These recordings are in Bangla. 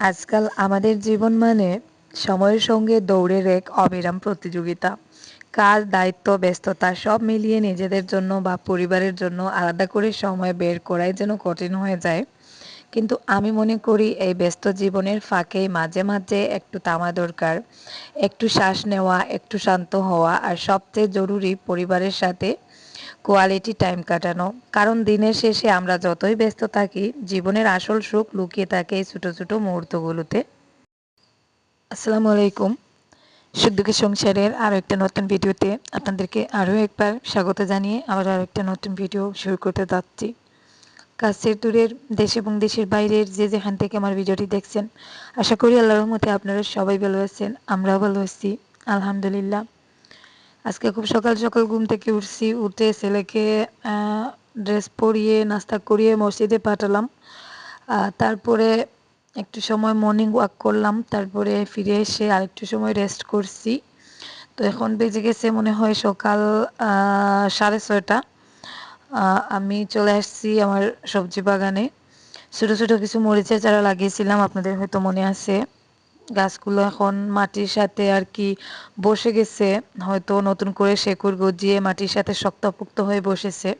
আজকাল আমাদের জীবন মানে সময়ের সঙ্গে দৌড়ের এক অবিরাম প্রতিযোগিতা। কাজ, দায়িত্ব, ব্যস্ততা সব মিলিয়ে নিজেদের জন্য বা পরিবারের জন্য আলাদা করে সময় বের করাই যেন কঠিন হয়ে যায়। কিন্তু আমি মনে করি এই ব্যস্ত জীবনের ফাঁকে মাঝে মাঝে একটু তামা দরকার, একটু শ্বাস নেওয়া, একটু শান্ত হওয়া আর সবচেয়ে জরুরি পরিবারের সাথে কোয়ালিটি টাইম কাটানো। কারণ দিনের শেষে আমরা যতই ব্যস্ত থাকি, জীবনের আসল সুখ লুকিয়ে থাকে এই ছোটো ছোটো মুহূর্তগুলোতে। আসসালামু আলাইকুম। সুখ সংসারের আরও একটা নতুন ভিডিওতে আপনাদেরকে আরও একবার স্বাগত জানিয়ে আবার আরও একটা নতুন ভিডিও শুরু করতে যাচ্ছি। কাছের দূরের দেশ এবং দেশের বাইরের যে যেখান থেকে আমার ভিডিওটি দেখছেন, আশা করি আল্লাহর মতে আপনারা সবাই ভালো আছেন, আমরাও ভালো আছি, আলহামদুলিল্লাহ। আজকে খুব সকাল সকাল ঘুম থেকে উঠছি, উঠে ছেলেকে ড্রেস পরিয়ে, নাস্তা করিয়ে মসজিদে পাঠালাম। তারপরে একটু সময় মর্নিং ওয়াক করলাম, তারপরে ফিরে এসে আরেকটু সময় রেস্ট করছি। তো এখন বেজে গেছে মনে হয় সকাল সাড়ে ছয়টা। আমি চলে আসছি আমার সবজি বাগানে। ছোটো ছোটো কিছু মরিচের চারা লাগিয়েছিলাম, আপনাদের হয়তো মনে আছে। গাছগুলো এখন মাটির সাথে আর কি বসে গেছে। হয়তো নতুন করে শেকড় গজিয়ে মাটির সাথে শক্তপোক্ত হয়ে বসেছে।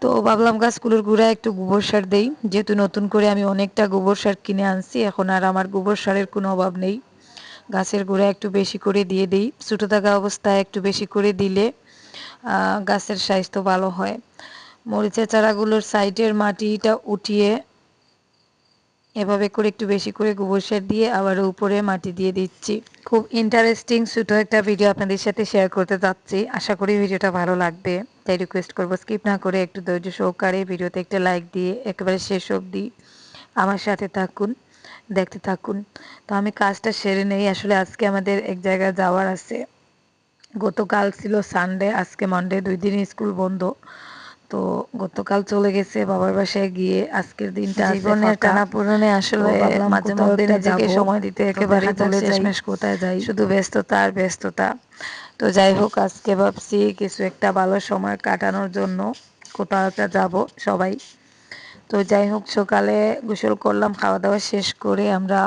তো ভাবলাম গাছগুলোর গুঁড়া একটু গোবর সার দেই। যেহেতু নতুন করে আমি অনেকটা গোবর সার কিনে আনছি, এখন আর আমার গোবর সারের কোনো অভাব নেই। গাছের গুঁড়া একটু বেশি করে দিয়ে দিই। ছোটো থাকা অবস্থায় একটু বেশি করে দিলে গাছের স্বাস্থ্য ভালো হয়। মরিচা চারাগুলোর সাইডের মাটিটা উঠিয়ে এভাবে করে একটু বেশি করে গোবর সার দিয়ে আবার উপরে মাটি দিয়ে দিচ্ছি। খুব ইন্টারেস্টিং ছোটো একটা ভিডিও আপনাদের সাথে শেয়ার করতে যাচ্ছি। আশা করি ভিডিওটা ভালো লাগবে। তাই রিকোয়েস্ট করব স্কিপ না করে একটু ধৈর্য সহকারে ভিডিওতে একটা লাইক দিয়ে একেবারে শেষ অবধি আমার সাথে থাকুন, দেখতে থাকুন। তো আমি কাজটা সেরে নেই। আসলে আজকে আমাদের এক জায়গায় যাওয়ার আছে। গতকাল ছিল সানডে আজকে মানডে দুই দিন স্কুল বন্ধ। তো গতকাল চলে গেছে বাবার বাসায় গিয়ে। আজকের দিনটা জীবনের টানা পূরণে আসলে মাঝে মধ্যে নিজেকে সময় দিতে একেবারে চলে শেষমেশ কোথায় যাই? শুধু ব্যস্ততা আর ব্যস্ততা। তো যাই হোক আজকে ভাবছি কিছু একটা ভালো সময় কাটানোর জন্য কোথাও একটা যাব সবাই। তো যাই হোক সকালে গোসল করলাম খাওয়া দাওয়া শেষ করে আমরা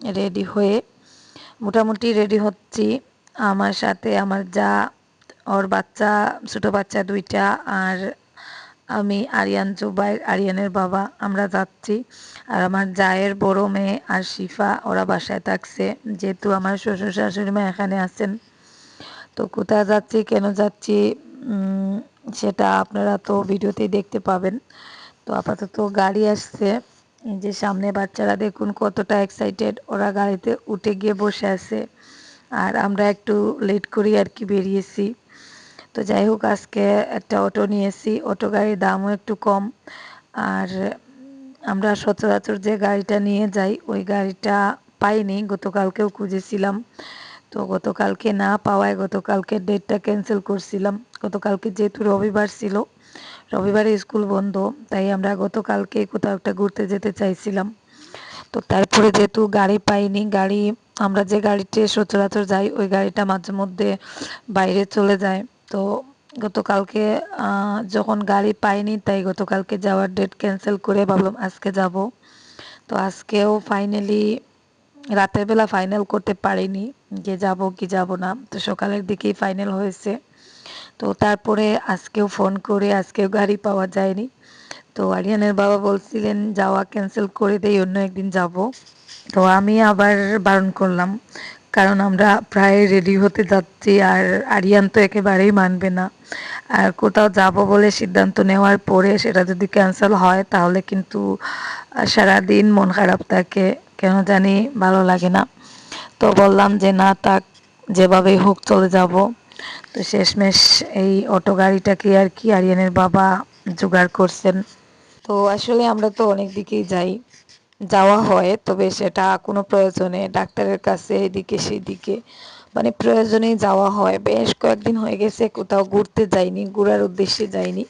রেডি হয়ে মোটামুটি রেডি হচ্ছি। আমার সাথে আমার যা ওর বাচ্চা ছোটো বাচ্চা দুইটা আর আমি আরিয়ান জুবাইর আরিয়ানের বাবা, আমরা যাচ্ছি। আর আমার জায়ের বড় মেয়ে আর শিফা, ওরা বাসায় থাকছে। যেহেতু আমার শ্বশুর শাশুড়ি মা এখানে আছেন। তো কোথায় যাচ্ছি, কেন যাচ্ছি সেটা আপনারা তো ভিডিওতেই দেখতে পাবেন। তো আপাতত গাড়ি আসছে। যে সামনে বাচ্চারা দেখুন কতটা এক্সাইটেড ওরা গাড়িতে উঠে গিয়ে বসে আছে। আর আমরা একটু লেট করি আর কি বেরিয়েছি। তো যাই হোক, আজকে একটা অটো নিয়েছি। অটো গাড়ির দামও একটু কম। আর আমরা সচরাচর যে গাড়িটা নিয়ে যাই, ওই গাড়িটা পাইনি, গতকালকেও খুঁজেছিলাম। তো গতকালকে না পাওয়ায় গতকালকে ডেটটা ক্যান্সেল করছিলাম। গতকালকে যেহেতু রবিবার ছিল, রবিবারে স্কুল বন্ধ, তাই আমরা গতকালকে কোথাও একটা ঘুরতে যেতে চাইছিলাম। তো তারপরে যেহেতু গাড়ি পাইনি, গাড়ি, আমরা যে গাড়িতে সচরাচর যাই, ওই গাড়িটা মাঝে মধ্যে বাইরে চলে যায়। তো গতকালকে যখন গাড়ি পাইনি, তাই গতকালকে যাওয়ার ডেট ক্যান্সেল করে ভাবলাম আজকে যাব। তো আজকেও ফাইনালি রাতের বেলা ফাইনাল করতে পারিনি, যে যাব কি যাব না। তো সকালের দিকেই ফাইনাল হয়েছে। তো তারপরে আজকেও ফোন করে আজকেও গাড়ি পাওয়া যায়নি। তো আরিয়ানের বাবা বলছিলেন, যাওয়া ক্যান্সেল করে দেই, অন্য একদিন যাব। তো আমি আবার বারণ করলাম। কারণ আমরা প্রায় রেডি হতে যাচ্ছি আর আরিয়ান তো একেবারেই মানবে না। আর কোথাও যাব বলে সিদ্ধান্ত নেওয়ার পরে সেটা যদি ক্যান্সেল হয়, তাহলে কিন্তু সারাদিন মন খারাপ থাকে। কেন জানি ভালো লাগে না। তো বললাম যে, না তাক যেভাবেই হোক চলে যাব। তো শেষমেশ এই অটো গাড়িটাকে আর কি আরিয়ানের বাবা জোগাড় করছেন। তো আসলে আমরা তো অনেক দিকেই যাই। যাওয়া হয়, তবে সেটা কোনো প্রয়োজনে ডাক্তারের কাছে, এদিকে সেদিকে। মানে প্রয়োজনেই যাওয়া হয়। বেশ কয়েকদিন হয়ে গেছে, কোথাও ঘুরতে যাইনি, ঘোরার উদ্দেশ্যে যাইনি।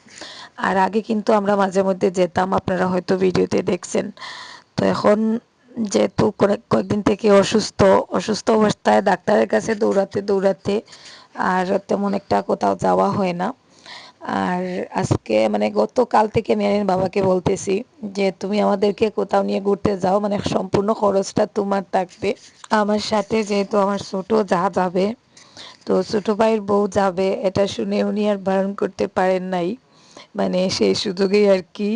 আর আগে কিন্তু আমরা মাঝে মধ্যে যেতাম, আপনারা হয়তো ভিডিওতে দেখছেন। তো এখন যেহেতু কয়েকদিন থেকে অসুস্থ অসুস্থ অবস্থায় ডাক্তারের কাছে দৌড়াতে দৌড়াতে আর তেমন একটা কোথাও যাওয়া হয় না। আর আজকে মানে গতকাল থেকে আমি আরিয়ান বাবাকে বলতেছি যে, তুমি আমাদেরকে কোথাও নিয়ে ঘুরতে যাও মানে সম্পূর্ণ খরচটা তোমার থাকবে। আমার সাথে যেহেতু আমার ছোট যা যাবে, তো ছোট ভাইয়ের বউ যাবে, এটা শুনে উনি আর বারণ করতে পারেন নাই। মানে সেই সুযোগেই আর কি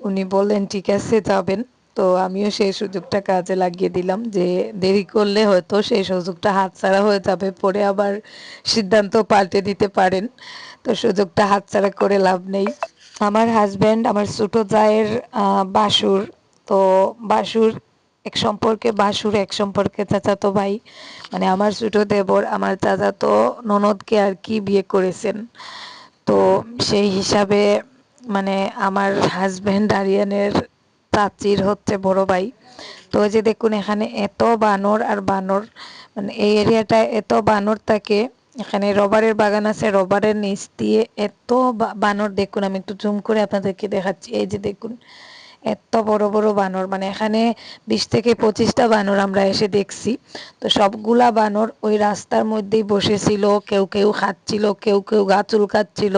উনি বললেন, ঠিক আছে, যাবেন। তো আমিও সেই সুযোগটা কাজে লাগিয়ে দিলাম যে, দেরি করলে হয়তো সেই সুযোগটা হাতছাড়া হয়ে যাবে, পরে আবার সিদ্ধান্ত পাল্টে দিতে পারেন। তো সুযোগটা হাতছাড়া করে লাভ নেই। আমার হাজব্যান্ড আমার ছোটো জায়ের বাসুর। তো বাসুর এক সম্পর্কে, বাসুর এক সম্পর্কে চাচাতো ভাই। মানে আমার ছোটো দেবর, আমার চাচাতো ননদকে আর কি বিয়ে করেছেন। তো সেই হিসাবে মানে আমার হাজব্যান্ড আরিয়ানের চাচির হচ্ছে বড় ভাই। তো যে দেখুন, এখানে এত বানর আর বানর মানে এই এরিয়াটায় এত বানর থাকে। এখানে রবারের বাগান আছে, রবারের নিচ দিয়ে এত বানর, দেখুন আমি একটু জুম করে আপনাদেরকে দেখাচ্ছি, এই যে দেখুন, এত বড় বড় বানর মানে এখানে বিশ থেকে পঁচিশটা বানর আমরা এসে দেখছি, তো সবগুলা বানর ওই রাস্তার মধ্যেই বসেছিল, কেউ কেউ খাচ্ছিল, কেউ কেউ গা চুলকাচ্ছিল,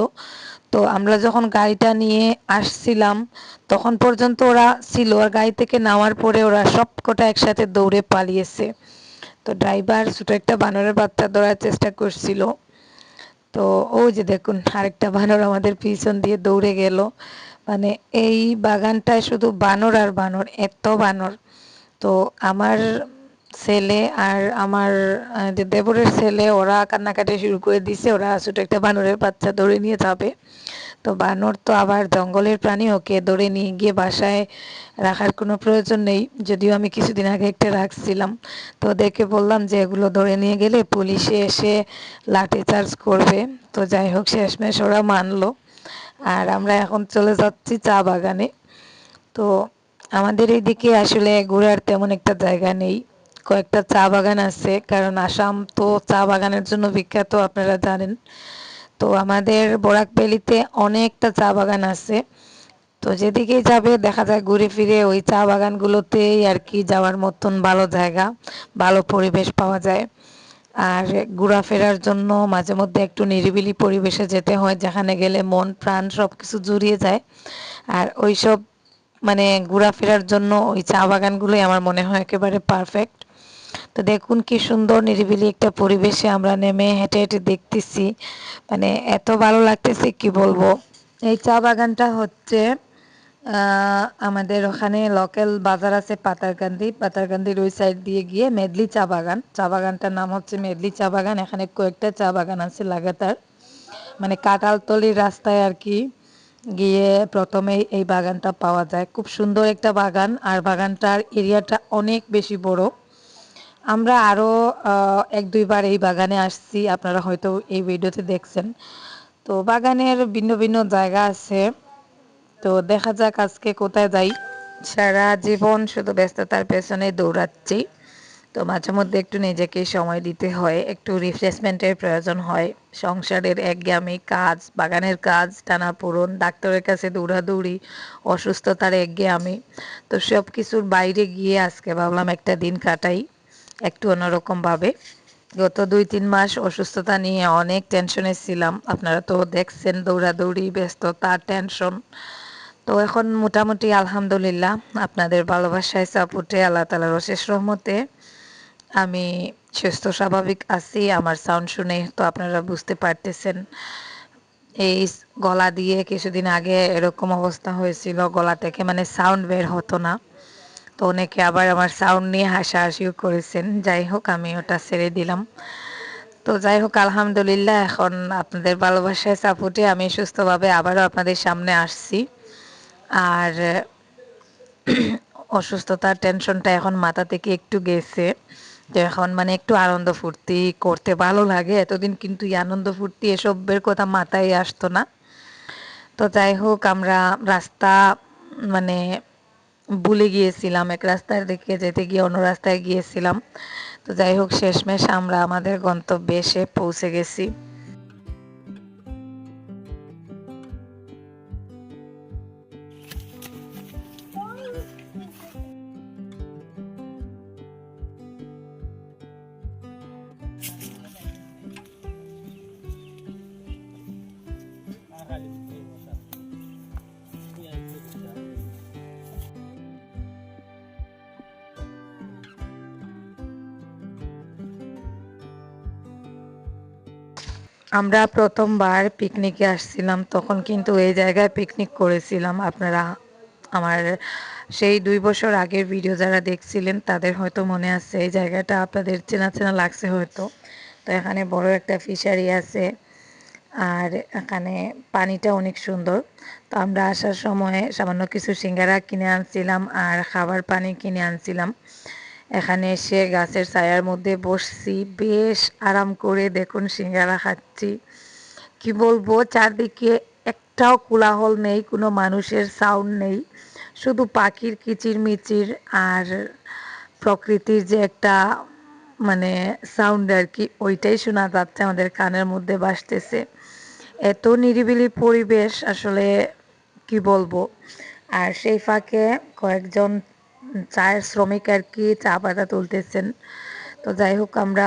তো আমরা যখন গাড়িটা নিয়ে আসছিলাম, তখন পর্যন্ত ওরা ছিল, আর গাড়ি থেকে নামার পরে ওরা সব কটা একসাথে দৌড়ে পালিয়েছে। তো ড্রাইভার ছোটো একটা বানরের বাচ্চা ধরার চেষ্টা করছিল। তো ও যে দেখুন, আরেকটা বানর আমাদের পিছন দিয়ে দৌড়ে গেল। মানে এই বাগানটায় শুধু বানর আর বানর, এত বানর। তো আমার ছেলে আর আমার যে দেবরের ছেলে, ওরা কান্নাকাটি শুরু করে দিছে ওরা ছোটো একটা বানরের বাচ্চা ধরে নিয়ে যাবে। তো বানর তো আবার জঙ্গলের প্রাণী, ওকে ধরে নিয়ে গিয়ে বাসায় রাখার কোনো প্রয়োজন নেই। যদিও আমি কিছুদিন আগে একটা রাখছিলাম তো ওদেরকে বললাম যে এগুলো ধরে নিয়ে গেলে পুলিশে এসে লাঠি চার্জ করবে। তো যাই হোক, শেষমেশ ওরা মানলো। আর আমরা এখন চলে যাচ্ছি চা বাগানে। তো আমাদের এইদিকে আসলে ঘোরার তেমন একটা জায়গা নেই। কয়েকটা চা বাগান আছে, কারণ আসাম তো চা বাগানের জন্য বিখ্যাত, আপনারা জানেন। তো আমাদের বরাকবেলিতে অনেকটা চা বাগান আছে। তো যেদিকেই যাবে দেখা যায় ঘুরে ফিরে ওই চা বাগানগুলোতেই আর কি যাওয়ার মতন ভালো জায়গা, ভালো পরিবেশ পাওয়া যায়। আর ঘোরাফেরার জন্য মাঝে মধ্যে একটু নিরিবিলি পরিবেশে যেতে হয়, যেখানে গেলে মন, প্রাণ সব কিছু জুড়িয়ে যায়। আর ওইসব মানে ঘোরাফেরার জন্য ওই চা বাগানগুলোই আমার মনে হয় একেবারে পারফেক্ট তো দেখুন কি সুন্দর নিরিবিলি একটা পরিবেশে আমরা নেমে হেঁটে হেঁটে দেখতেছি। মানে এত ভালো লাগতেছে, কি বলব? এই চা বাগানটা হচ্ছে আমাদের ওখানে লোকাল বাজার আছে পাতারকান্দি। পাতারকান্দির ওই সাইড দিয়ে গিয়ে মেদলি চা বাগান। চা বাগানটার নাম হচ্ছে মেদলি চা বাগান। এখানে কয়েকটা চা বাগান আছে লাগাতার। মানে কাটালতলির রাস্তায় আর কি গিয়ে প্রথমেই এই বাগানটা পাওয়া যায়। খুব সুন্দর একটা বাগান। আর বাগানটার এরিয়াটা অনেক বেশি বড়। আমরা আরও এক দুইবার এই বাগানে আসছি। আপনারা হয়তো এই ভিডিওতে দেখছেন। তো বাগানের ভিন্ন ভিন্ন জায়গা আছে। তো দেখা যাক আজকে কোথায় যাই। সারা জীবন শুধু ব্যস্ততার পেছনে দৌড়াচ্ছি। তো মাঝে মধ্যে একটু নিজেকে সময় দিতে হয়। একটু রিফ্রেশমেন্টের প্রয়োজন হয়। সংসারের একঘেয়ামি কাজ, বাগানের কাজ টানা পূরণ ডাক্তারের কাছে দৌড়াদৌড়ি, অসুস্থতার একঘেয়ামি। তো সব কিছুর বাইরে গিয়ে আজকে ভাবলাম একটা দিন কাটাই। একটু অন্যরকমভাবে গত দুই, তিন মাস অসুস্থতা নিয়ে অনেক টেনশনে ছিলাম। আপনারা তো দেখছেন দৌড়াদৌড়ি, ব্যস্ততা টেনশন তো এখন মোটামুটি আলহামদুলিল্লাহ আপনাদের ভালোবাসায় সাপোর্টে আল্লাহ তালার অশেষ রহমতে আমি সুস্থ, স্বাভাবিক আছি। আমার সাউন্ড শুনে তো আপনারা বুঝতে পারতেছেন। এই গলা দিয়ে কিছুদিন আগে এরকম অবস্থা হয়েছিল। গলা থেকে মানে সাউন্ড বের হতো না। তো অনেকে আবার আমার সাউন্ড নিয়ে হাসাহাসিও করেছেন। যাই হোক, আমি ওটা ছেড়ে দিলাম। তো যাই হোক, আলহামদুলিল্লাহ, এখন আপনাদের ভালোবাসায় সাপোর্টে আমি সুস্থভাবে আবারও আপনাদের সামনে আসছি। আর অসুস্থতার টেনশনটা এখন মাথা থেকে একটু গেছে। তো এখন মানে একটু আনন্দ ফুর্তি করতে ভালো লাগে। এতদিন কিন্তু এই আনন্দ ফুর্তি এসবের কথা মাথায় আসতো না। তো যাই হোক, আমরা রাস্তা মানে ভুলে গিয়েছিলাম, এক রাস্তার দিকে যেতে গিয়ে অন্য রাস্তায় গিয়েছিলাম। তো যাই হোক, শেষমেশ আমরা আমাদের গন্তব্যে এসে পৌঁছে গেছি। আমরা প্রথমবার পিকনিকে আসছিলাম, তখন কিন্তু এই জায়গায় পিকনিক করেছিলাম। আপনারা আমার সেই দুই বছর আগের ভিডিও যারা দেখছিলেন, তাদের হয়তো মনে আছে, এই জায়গাটা আপনাদের চেনা চেনা লাগছে হয়তো। তো এখানে বড় একটা ফিশারি আছে, আর এখানে পানিটা অনেক সুন্দর। তো আমরা আসার সময় সামান্য কিছু সিঙ্গারা কিনে আনছিলাম, আর খাবার পানি কিনে আনছিলাম। এখানে এসে গাছের ছায়ার মধ্যে বসছি। বেশ আরাম করে দেখুন, সিঙ্গারা খাচ্ছি। কি বলব, চারদিকে একটাও কোলাহল নেই, কোনো মানুষের সাউন্ড নেই। শুধু পাখির কিচির মিচির আর প্রকৃতির যে একটা মানে সাউন্ড আর কি, ওইটাই শোনা যাচ্ছে, আমাদের কানের মধ্যে বাসতেছে। এত নিরিবিলি পরিবেশ, আসলে কি বলব। আর সেই ফাঁকে কয়েকজন চায়ের শ্রমিক আর কি চা পাতা তুলতেছেন। তো যাই হোক, আমরা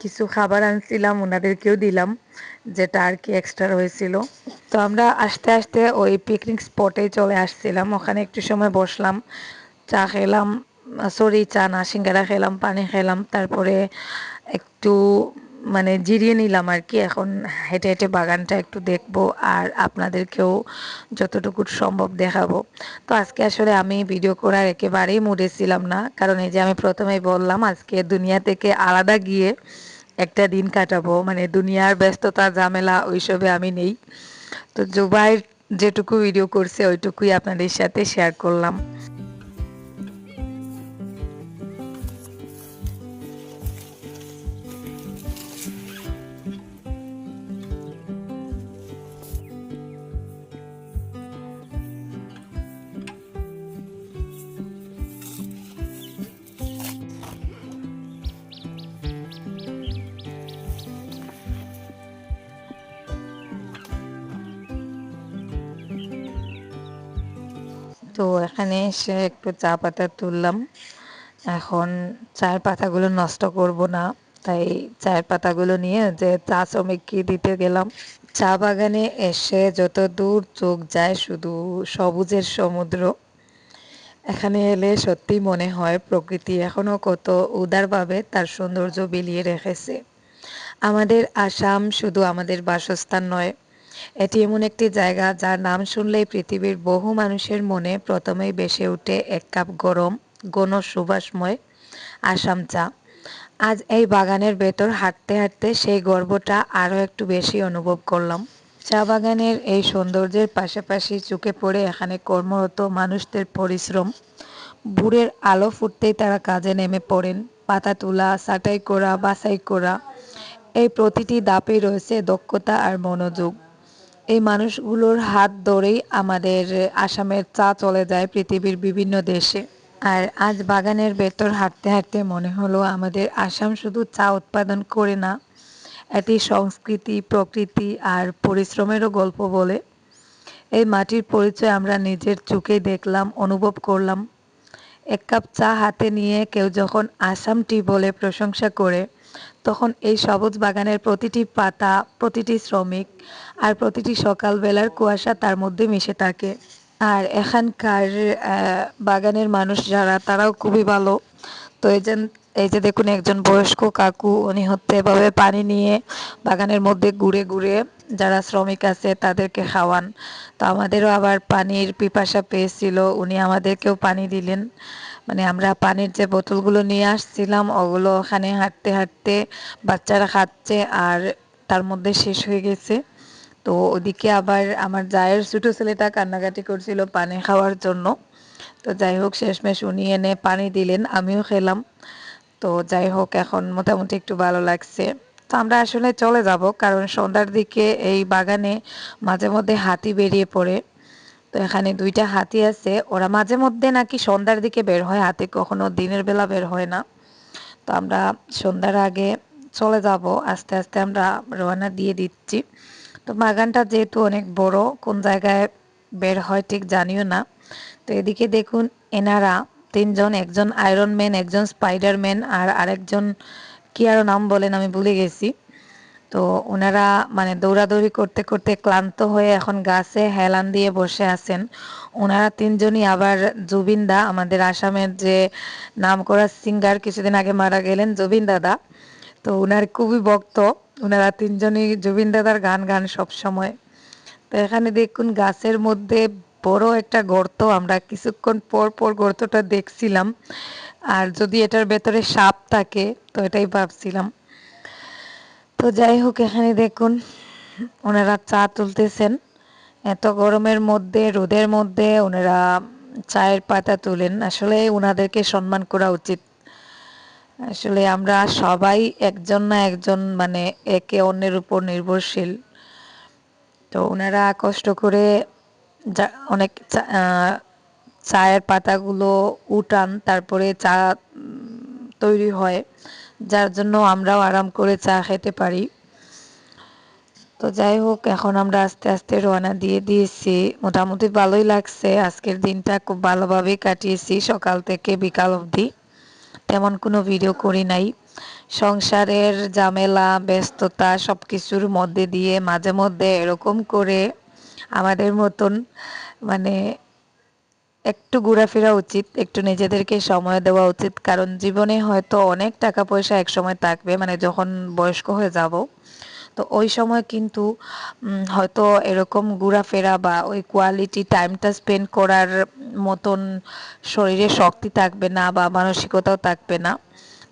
কিছু খাবার আনছিলাম ওনাদেরকেও দিলাম, যেটা আর কি এক্সট্রা রয়েছিল তো আমরা আস্তে আস্তে ওই পিকনিক স্পটে চলে আসছিলাম। ওখানে একটু সময় বসলাম, চা খেলাম সরি চা না, সিঙ্গারা খেলাম, পানি খেলাম, তারপরে একটু মানে জিরিয়ে নিলাম আর কি। এখন হেঁটে হেঁটে বাগানটা একটু দেখব আর আপনাদেরকেও যতটুকু সম্ভব দেখাবো। তো আজকে আসলে আমি ভিডিও করার একেবারেই মুডে ছিলাম না। কারণ এই যে আমি প্রথমেই বললাম, আজকে দুনিয়া থেকে আলাদা গিয়ে একটা দিন কাটাবো। মানে দুনিয়ার ব্যস্ততা, ঝামেলা ওইসবে আমি নেই। তো জুবাইর যেটুকু ভিডিও করছে, ওইটুকুই আপনাদের সাথে শেয়ার করলাম। তো এখানে এসে একটু চা পাতা তুললাম। এখন চায়ের পাতাগুলো নষ্ট করব না, তাই চায়ের পাতাগুলো নিয়ে যে চা শ্রমিককে দিতে গেলাম। চা বাগানে এসে যত দূর চোখ যায় শুধু সবুজের সমুদ্র। এখানে এলে সত্যি মনে হয় প্রকৃতি এখনও কত উদারভাবে তার সৌন্দর্য বিলিয়ে রেখেছে। আমাদের আসাম শুধু আমাদের বাসস্থান নয় এটি এমন একটি জায়গা যার নাম শুনলেই পৃথিবীর বহু মানুষের মনে প্রথমেই বেসে ওঠে এক কাপ গরম গণ সুবাসময় আসাম চা। আজ এই বাগানের ভেতর হাঁটতে হাঁটতে সেই গর্বটা আরও একটু বেশি অনুভব করলাম। চা বাগানের এই সৌন্দর্যের পাশাপাশি চুকে পড়ে এখানে কর্মরত মানুষদের পরিশ্রম। ভোরের আলো ফুটতেই তারা কাজে নেমে পড়েন। পাতা তোলা, ছাঁটাই করা, বাছাই করা, এই প্রতিটি দাপেই রয়েছে দক্ষতা আর মনোযোগ। এই মানুষগুলোর হাত ধরেই আমাদের আসামের চা চলে যায় পৃথিবীর বিভিন্ন দেশে। আর আজ বাগানের ভেতর হাঁটতে হাঁটতে মনে হলো আমাদের আসাম শুধু চা উৎপাদন করে না, এটি সংস্কৃতি, প্রকৃতি আর পরিশ্রমেরও গল্প বলে। এই মাটির পরিচয় আমরা নিজের চোখে দেখলাম, অনুভব করলাম। এক কাপ চা হাতে নিয়ে কেউ যখন আসাম টি বলে প্রশংসা করে তখন এই সবুজ বাগানের প্রতিটি পাতা, প্রতিটি শ্রমিক আর প্রতিটি সকালবেলার কুয়াশা তার মধ্যে মিশে থাকে। আর এখানকার বাগানের মানুষ যারা, তারাও খুবই ভালো। তো এই এই যে দেখুন একজন বয়স্ক কাকু, উনি হচ্ছে এভাবে পানি নিয়ে বাগানের মধ্যে ঘুরে ঘুরে যারা শ্রমিক আছে তাদেরকে খাওয়ান। তো আমাদেরও আবার পানির পিপাসা পেয়েছিল, উনি আমাদেরকেও পানি দিলেন। মানে আমরা পানির যে বোতলগুলো নিয়ে আসছিলাম, ওগুলো ওখানে হাঁটতে হাঁটতে বাচ্চারা খাচ্ছে আর তার মধ্যে শেষ হয়ে গেছে। তো ওদিকে আবার আমার জায়ের ছোটো ছেলেটা কান্নাকাটি করছিল পানি খাওয়ার জন্য। তো যাই হোক, শেষমেশ উনি এনে পানি দিলেন, আমিও খেলাম। তো যাই হোক, এখন মোটামুটি একটু ভালো লাগছে। তো আমরা আসলে চলে যাব, কারণ সন্ধ্যার দিকে এই বাগানে মাঝে মধ্যে হাতি বেরিয়ে পড়ে। তো এখানে দুইটা হাতি আছে। ওরা মাঝে মধ্যে নাকি সন্ধ্যার দিকে বের হয়, হাতি কখনো দিনের বেলা বের হয় না। তো আমরা সন্ধ্যার আগে চলে যাব, আস্তে আস্তে আমরা রওনা দিয়ে দিচ্ছি। তো বাগানটা যেহেতু অনেক বড়, কোন জায়গায় বের হয় ঠিক জানিও না। তো এদিকে দেখুন এনারা তিনজন, একজন আয়রন ম্যান একজন স্পাইডার ম্যান আর আরেকজন কি আরও নাম বলেন আমি ভুলে গেছি। তো ওনারা মানে দৌড়াদৌড়ি করতে করতে ক্লান্ত হয়ে এখন গাছে হেলান দিয়ে বসে আছেন। ওনারা তিনজনই আবার জুবিন দা, আমাদের আসামের যে নাম করা সিঙ্গার কিছুদিন আগে মারা গেলেন, জুবিন দাদা। তো ওনার খুবই ভক্ত। ওনারা তিনজনই জুবিন দাদার গান গান সব সময়। তো এখানে দেখুন, গাছের মধ্যে বড় একটা গর্ত, আমরা কিছুক্ষণ পর পর গর্তটা দেখছিলাম। আর যদি এটার ভেতরে সাপ থাকে, তো এটাই ভাবছিলাম। তো যাই হোক, এখানে দেখুন, ওনারা চা তুলতেছেন। এত গরমের মধ্যে, রোদের মধ্যে ওনারা চায়ের পাতা তুলেন। আসলে ওনাদেরকে সম্মান করা উচিত। আসলে আমরা সবাই একজন না একজন মানে একে অন্যের উপর নির্ভরশীল। তো ওনারা কষ্ট করে যা, অনেক চায়ের পাতাগুলো উঠান, তারপরে চা তৈরি হয়। যার জন্য আমরাও আরাম করে চা খেতে পারি। তো যাই হোক, এখন আমরা আস্তে আস্তে রওনা দিয়ে দিয়েছি। মোটামুটি ভালোই লাগছে। আজকের দিনটা খুব ভালোভাবেই কাটিয়েছি সকাল থেকে বিকাল অবধি। তেমন কোনো ভিডিও করি নাই। সংসারের ঝামেলা, ব্যস্ততা সব কিছুর মধ্যে দিয়ে মাঝে মধ্যে এরকম করে আমাদের মতন মানে একটু ঘোরাফেরা উচিত, একটু নিজেদেরকে সময় দেওয়া উচিত, কারণ জীবনে হয়তো অনেক টাকা পয়সা একসময় থাকবে মানে যখন বয়স্ক হয়ে যাব, তো ওই সময় কিন্তু হয়তো এরকম ঘোরাফেরা বা ওই কোয়ালিটি টাইমটা স্পেন্ড করার মতন শরীরে শক্তি থাকবে না বা মানসিকতাও থাকবে না।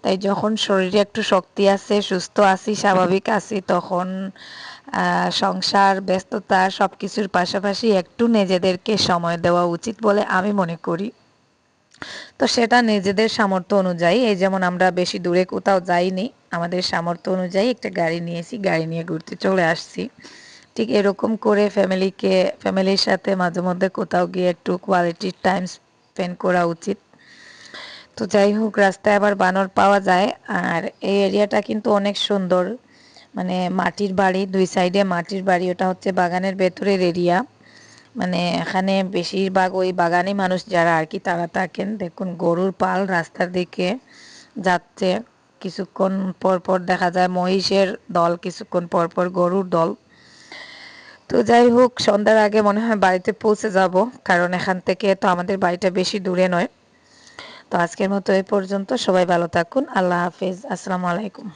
তাই যখন শরীরে একটু শক্তি আছে, সুস্থ আছি, স্বাভাবিক আছি, তখন সংসার, ব্যস্ততা সব কিছুর পাশাপাশি একটু নিজেদেরকে সময় দেওয়া উচিত বলে আমি মনে করি। তো সেটা নিজেদের সামর্থ্য অনুযায়ী, এই যেমন আমরা বেশি দূরে কোথাও যাইনি, আমাদের সামর্থ্য অনুযায়ী একটা গাড়ি নিয়েছি, গাড়ি নিয়ে ঘুরতে চলে আসছি। ঠিক এরকম করে ফ্যামিলিকে ফ্যামিলির সাথে মাঝে মধ্যে কোথাও গিয়ে একটু কোয়ালিটি টাইম স্পেন্ড করা উচিত। তো যাই হোক, রাস্তায় আবার বানর পাওয়া যায়। আর এই এরিয়াটা কিন্তু অনেক সুন্দর। মানে মাটির বাড়ি, দুই সাইডে মাটির বাড়ি, ওটা হচ্ছে বাগানের ভেতরের এরিয়া। মানে এখানে বেশিরভাগ ওই বাগানে মানুষ যারা আর কি, তারা থাকেন। দেখুন, গরুর পাল রাস্তার দিকে যাচ্ছে। কিছুক্ষণ পর পর দেখা যায় মহিষের দল, কিছুক্ষণ পর পর গরুর দল। তো যাই হোক, সন্ধ্যার আগে মনে হয় বাড়িতে পৌঁছে যাব, কারণ এখান থেকে তো আমাদের বাড়িটা বেশি দূরে নয়। তো আজকের মতো এই পর্যন্ত। সবাই ভালো থাকুন। আল্লাহ হাফিজ। আসসালামু আলাইকুম।